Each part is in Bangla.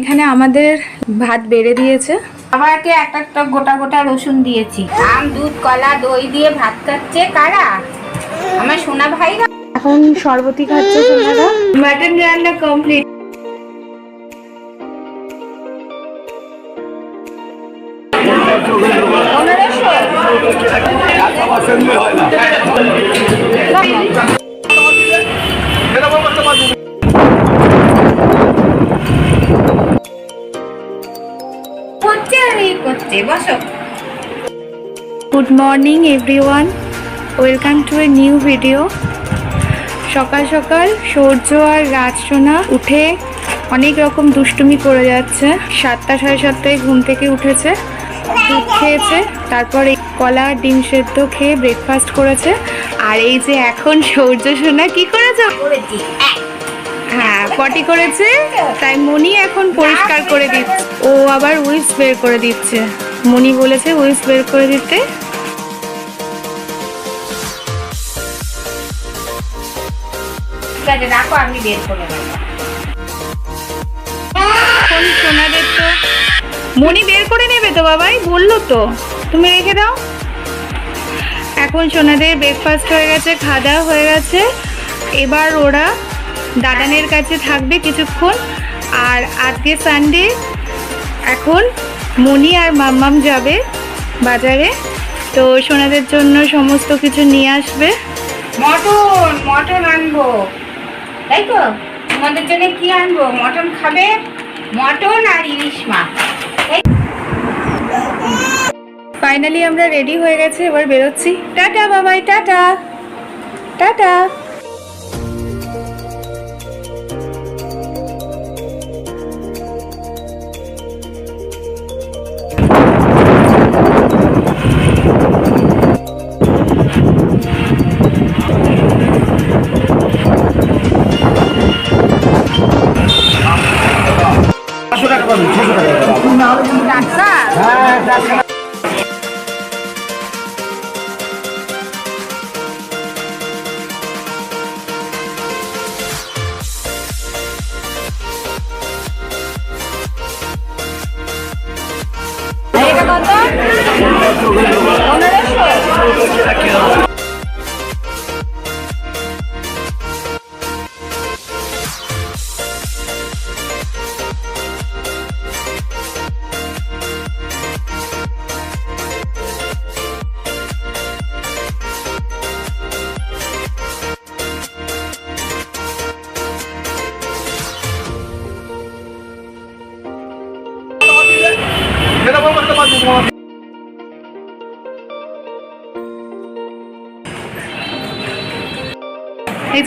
এখানে আমাদের ভাত বেড়ে দিয়েছে। বাবাকে একটা একটা গোটা গোটা রসুন দিয়েছি। আম দুধ কলা দই দিয়ে ভাত খাচ্ছে কারা? আমার সোনা ভাই এখন শরবতি খাচ্ছে সোনারা। মাটন রান্না complete good morning everyone welcome to a new video সকাল সকাল সূর্য আর রাজ সোনা উঠে অনেক রকম দুষ্টুমি করে যাচ্ছে। সাতটা সাড়ে সাতটায় ঘুম থেকে উঠেছে, দুধ খেয়েছে, তারপরে কলা ডিম সেদ্ধ খেয়ে ব্রেকফাস্ট করেছে। আর এই যে এখন সূর্য সোনা কি করেছে? হ্যাঁ পটি করেছে। তাই মনি এখন পরিষ্কার করে দিচ্ছে। ও আবার উইপস বের করে দিচ্ছে। মনি বলেছে উইপস বের করে দিতে। রাখো আমি বের করে এখন সোনাদের তো মনি বের করে নেবে তো বাবাই বলল তো। তুমি রেখে দাও। এখন সোনাদের ব্রেকফাস্ট হয়ে গেছে খাওয়া দাওয়া হয়ে গেছে। এবার ওরা দাদানের কাছে থাকবে কিছুক্ষণ। আর আজকে সানডে এখন মনি আর মাম্মাম যাবে বাজারে। তো সোনাদের জন্য সমস্ত কিছু নিয়ে আসবে। মটন মটন আনব। তাই তো? তোমাদের জন্য কি আনব? মটন খাবে? মটন আর ইলিশ মাছ। ফাইনালি আমরা রেডি হয়ে গেছে এবার বেরোচ্ছি। টাটা বাবাই টাটা। টাটা। gracias. এই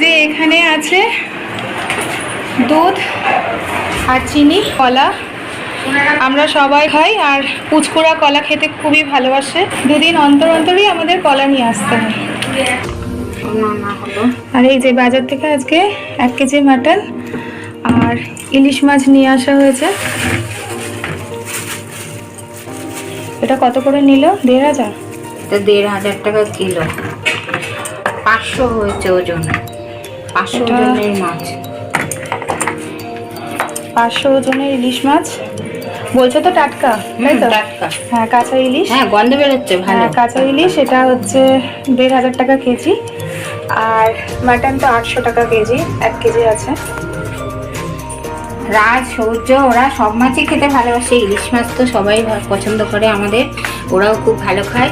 যে এখানে আছে দুধ আর চিনি, কলা। আমরা সবাই খাই আর পুচকুড়া কলা খেতে খুবই ভালোবাসে। দুদিন অন্তর অন্তরই আমাদের কলা নিয়ে আসতে হয়। আর এই যে বাজার থেকে আজকে এক কেজি মাটন আর ইলিশ মাছ নিয়ে আসা হয়েছে। এটা কত করে নিল? দেড় হাজার? এটা দেড় হাজার টাকা কিলো। পাঁচশো হয়েছে ওজন। পাঁচশো ওজনের মাছ। পাঁচশো ওজনের ইলিশ মাছ? বলছো তো টাটকা তাই তো? টাটকা। হ্যাঁ কাঁচা ইলিশ। হ্যাঁ গন্ধ বেরোচ্ছে ভালো। হ্যাঁ কাঁচা ইলিশ এটা হচ্ছে দেড় হাজার টাকা কেজি। আর মাটন তো আটশো টাকা কেজি এক কেজি আছে। রাজ সূর্য ওরা সব মাছই খেতে ভালোবাসে। ইলিশ মাছ তো সবাই পছন্দ করে আমাদের। ওরাও খুব ভালো খায়।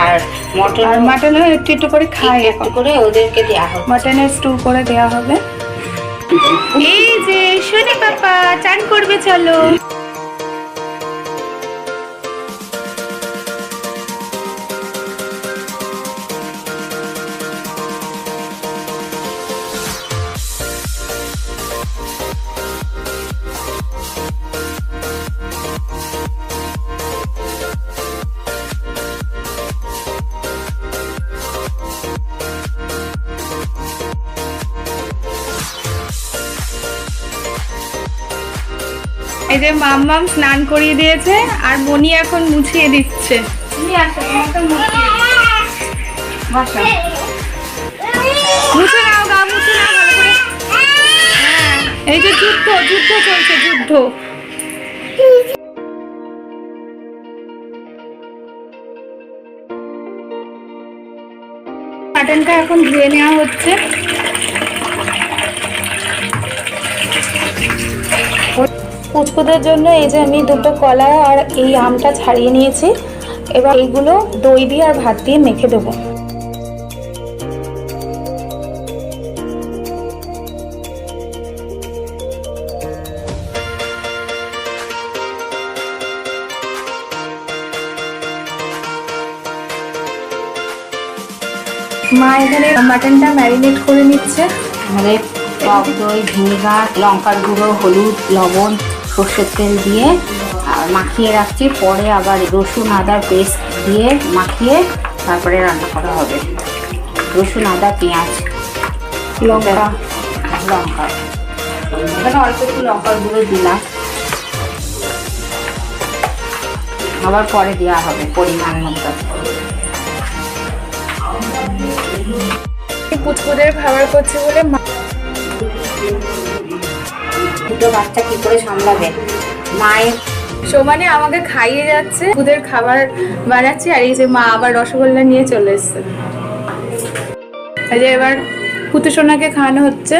আর মটন আর মাটনও একটু একটু করে খায়। একটু করে ওদেরকে দেওয়া হবে মাটনের স্টু করে দেওয়া হবে। এই যে শোনে পাপা চান করবে চলো। এই যে মাম্মাম স্নান করিয়ে দিয়েছে আর মনি এখন মুছিয়ে দিচ্ছে। মুছে নাও গা মুছে নাও হ্যাঁ এই যে যুদ্ধ যুদ্ধ চলছে যুদ্ধ। এখন ধুয়ে নেওয়া হচ্ছে। পুচকুদের জন্য এই যে আমি দুটো কলা আর এই আমটা ছাড়িয়ে নিয়েছি, এবার এইগুলো দই দিয়ে আর ভাত দিয়ে মেখে দেবো। মা এখানে মাটনটা ম্যারিনেট করে নিচ্ছে। আমাদের টক দই, ভিনেগার, লঙ্কার গুঁড়ো, হলুদ, লবণ সর্ষের তেল দিয়ে আর মাখিয়ে রাখছি। পরে আবার রসুন আদার পেস্ট দিয়ে মাখিয়ে তারপরে রান্না করা হবে। রসুন আদা পেঁয়াজ। লঙ্কা। লঙ্কা। এখানে অল্প একটু লঙ্কার গুঁড়ো দিলাম। আবার পরে দেওয়া হবে পরিমাণ মতো। পুচকুদের খাবার করছে বলে দুটো বাচ্চা কি করে সামলাবে? মায়ের সমানে আমাকে খাইয়ে যাচ্ছে পুদের খাবার বানাচ্ছি আর এই যে মা আবার রসগোল্লা নিয়ে চলে এসছে। এই যে এবার পুতু সোনাকে খাওয়ানো হচ্ছে।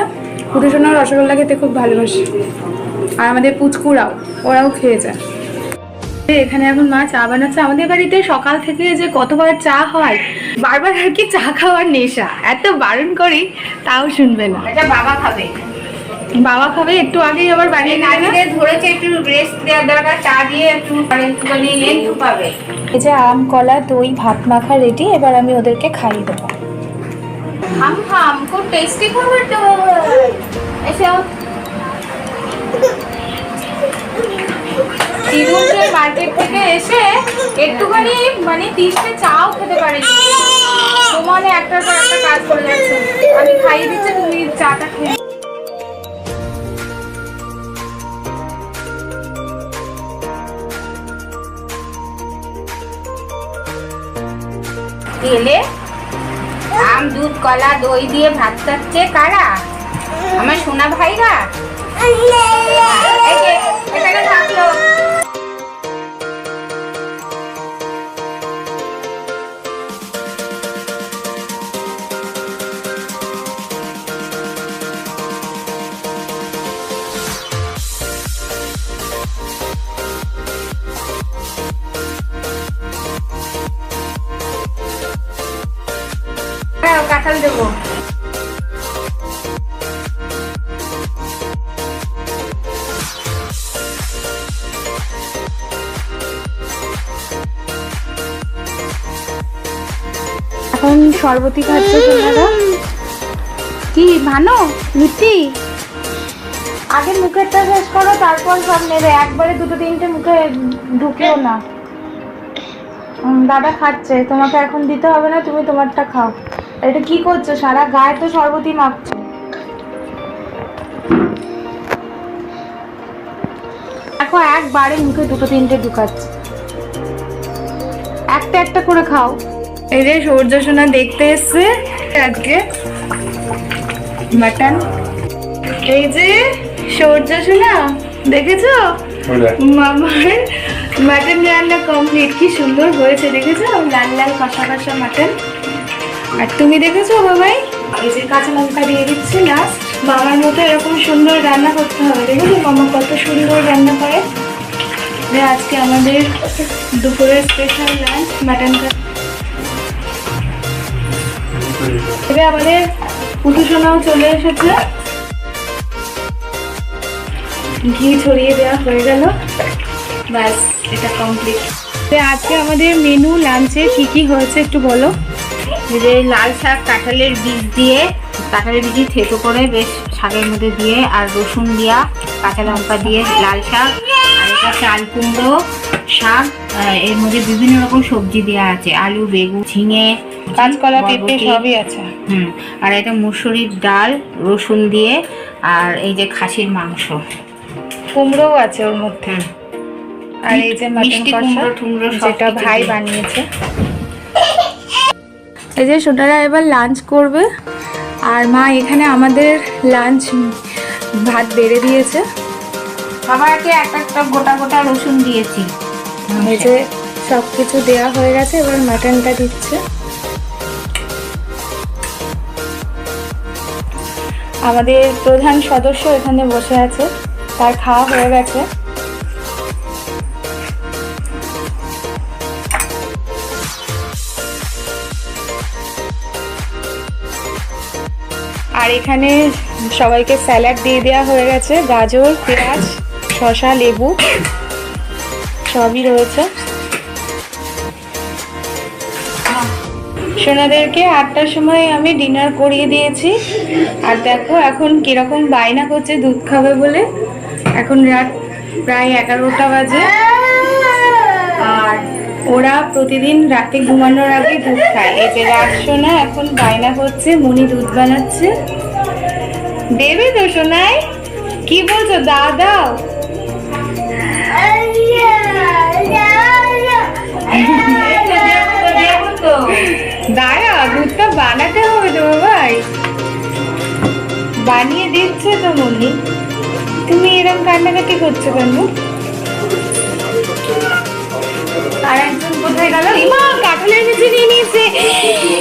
পুতু সোনা রসগোল্লা খেতে খুব ভালোবাসে। আর আমাদের পুচকুরাও ওরাও খেয়ে যায়। এখানে এখন মা চা বানাচ্ছে। আমাদের বাড়িতে সকাল থেকে যে কতবার চা হয় বারবার আর কি চা খাওয়ার নেশা। এত বারণ করি তাও শুনবে না। এটা বাবা খাবে। বাবা খাবে একটু আগেই আবার বানিয়ে দিলে না? নারীদের ধরেছে একটু রেস্ট দেওয়ার দরকার চা দিয়ে একটু একটুখানি লেন্টু পাবে। এই যে আম কলা দই ভাত মাখা রেডি এবার আমি ওদেরকে খাইয়ে দেবো। হাম হাম খুব টেস্টি খাবার তো। এসো। মার্কেট থেকে এসে একটুখানি মানে তিনটে চাও খেতে পারে। সমানে একটার পর একটা কাজ করে যাচ্ছে। আমি খাইয়ে দিচ্ছি তুমি চাটা খেয়ে তেলে আম দুধ কলা দই দিয়ে ভাত খাচ্ছে কারা? আমার সোনা ভাইরা? এখানে থাকল এখন সর্বতি খাচ্ছে সোনারা কি, ভানো মিষ্টি আগে মুখেরটা শেষ করো, তারপর সব নেবে। একবারে দুটো তিনটে মুখে ঢুকেও না। দাদা খাচ্ছে। তোমাকে এখন দিতে হবে না, তুমি তোমারটা খাও। এটা কি করছ? সারা গায়ে তো সর্বতি মাখছো। দেখো, একবারে মুখে দুটো তিনটে ঢুকাচ্ছে। একটা একটা করে খাও। এই যে সূর্য সোনা দেখতে এসছে আজকে মাটন এই যে সূর্য সোনা দেখেছ? মামার মাটন রান্না কমপ্লিট কি সুন্দর হয়েছে দেখেছ? লাল লাল কষা কষা মাটন আর তুমি দেখেছ বাবাই? এই যে কাঁচা লঙ্কা দিয়ে দিচ্ছি লাস্ট মামার মতো এরকম সুন্দর রান্না করতে হবে। দেখেছ মামা কত সুন্দর রান্না করে? আজকে আমাদের দুপুরের স্পেশাল লাঞ্চ মাটন এবার আমাদের পুতুসোনাও চলে এসেছে। ঘি ছড়িয়ে দেওয়া হয়ে গেল। ব্যাস, এটা কমপ্লিট আজকে আমাদের মেনু লাঞ্চে কি কি হয়েছে একটু বলো? যে লাল শাক, কাঁঠালের বীজ দিয়ে, কাঁঠালের বীজ থেতো করে বেশ শাকের মধ্যে দিয়ে, আর রসুন দিয়া, কাঁচা লঙ্কা দিয়ে লাল শাক, আর এটা চাল কুমড়ো শাক এর মধ্যে বিভিন্ন রকম সবজি দেওয়া আছে, আলু, বেগুন, ঝিঙে কাঁচকলা পেঁপে সবই আছে। হুম আর এটা মুসুরির ডাল রসুন দিয়ে আর এই যে খাসির মাংস। কুমড়োও আছে ওর মধ্যে। আর এই যে মাটন মিষ্টি কুমড়ো টুমড়ো সব যেটা ভাই বানিয়েছে। এই যে সোনারা এবার লাঞ্চ করবে। আর মা এখানে আমাদের লাঞ্চ ভাত বেড়ে দিয়েছে। সবাইকে একটা একটা গোটা গোটা রসুন দিয়েছি। এই যে সব কিছু দেওয়া হয়ে গেছে এবার মাটনটা দিচ্ছে। আমাদের প্রধান সদস্য এখানে বসে আছে। তার খাওয়া হয়ে গেছে। আর এখানে সবাইকে স্যালাড দিয়ে দেওয়া হয়ে গেছে। গাজর, পেঁয়াজ, শসা, লেবু সবই রয়েছে। সোনাদেরকে আটটার সময় আমি ডিনার করিয়ে দিয়েছি। আর দেখো এখন কীরকম বায়না করছে, দুধ খাবে বলে। এখন রাত প্রায় এগারোটা বাজে। আর ওরা প্রতিদিন রাতে ঘুমানোর আগে দুধ খায়। এই যে রাত সোনা, এখন বায়না করছে, মনি দুধ বানাচ্ছে। দেবে তো সোনাই? কি বলছো, দাও দাও। বানিয়ে দিচ্ছে তো মনি। তুমি এরকম কান্নাকাটি করছ কেন? আর একজন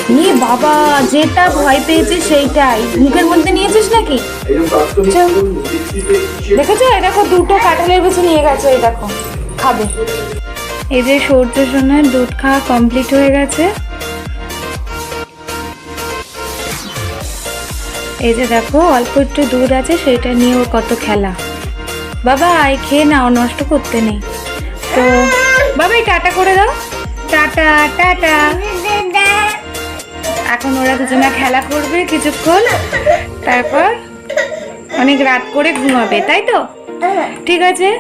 নিয়ে বাবা, যেটা ভয় সেইটাই। মধ্যে নিয়েছিস নাকি। দেখেছ? দেখো, দুটো নিয়ে গেছে দেখো। খাবে। দুধ খাওয়া কমপ্লিট হয়ে গেছে। এই যে দেখো, অল্প একটু দুধ আছে সেটা নিয়ে ওর কত খেলা। বাবা, এই খেয়ে নাও, নষ্ট করতে নেই। তো বাবা টাটা করে দাও। Tata tata. এখন ওরা দুজনে খেলা করবে কিছুক্ষণ। তারপর অনেক রাত করে ঘুমাবে, তাই তো? ঠিক আছে।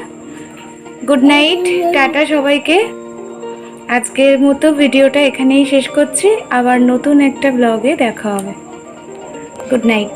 গুড নাইট টাটা সবাইকে। আজকের মতো ভিডিওটা এখানেই শেষ করছি। আবার নতুন একটা ব্লগে দেখা হবে। Good night